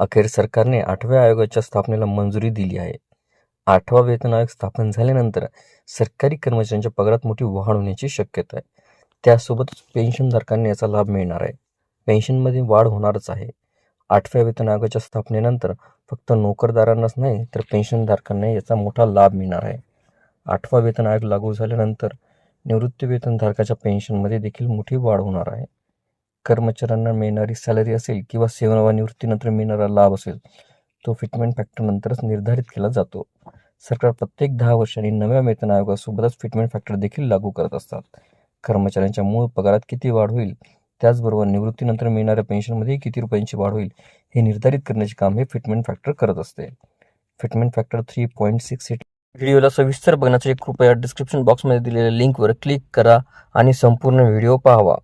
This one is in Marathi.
अखेर सरकारने आठव्या आयोगाच्या स्थापनेला मंजुरी दिली आहे. आठवा वेतन आयोग स्थापन झाल्यानंतर सरकारी कर्मचाऱ्यांच्या पगारात मोठी वाढ होण्याची शक्यता आहे. त्यासोबतच पेन्शनधारकांना याचा लाभ मिळणार आहे. पेन्शनमध्ये वाढ होणारच आहे. आठव्या वेतन आयोगाच्या स्थापनेनंतर फक्त नोकरदारांनाच नाही तर पेन्शनधारकांना याचा मोठा लाभ मिळणार आहे. आठवा वेतन आयोग लागू झाल्यानंतर निवृत्ती वेतनधारकाच्या पेन्शनमध्ये देखील मोठी वाढ होणार आहे. कर्मचाऱ्यांना मिळणारी सॅलरी असेल किंवा सेवानिवृत्तीनंतर मिळणारा लाभ असेल तो फिटमेंट फॅक्टर नंतरच निर्धारित केला जातो. सरकार प्रत्येक दहा वर्षांनी नव्या वेतन आयोगासोबतच फिटमेंट फॅक्टर देखील लागू करत असतात. कर्मचाऱ्यांच्या मूळ पगारात किती वाढ होईल त्याचबरोबर निवृत्तीनंतर मिळणाऱ्या पेन्शनमध्ये किती रुपयांची वाढ होईल हे निर्धारित करण्याचे काम हे फिटमेंट फॅक्टर करत असते. Fitment factor three point six eight व्हिडिओला सविस्तर बघण्यासाठी कृपया डिस्क्रिप्शन बॉक्समध्ये दिलेल्या लिंकवर क्लिक करा आणि संपूर्ण व्हिडिओ पाहावा.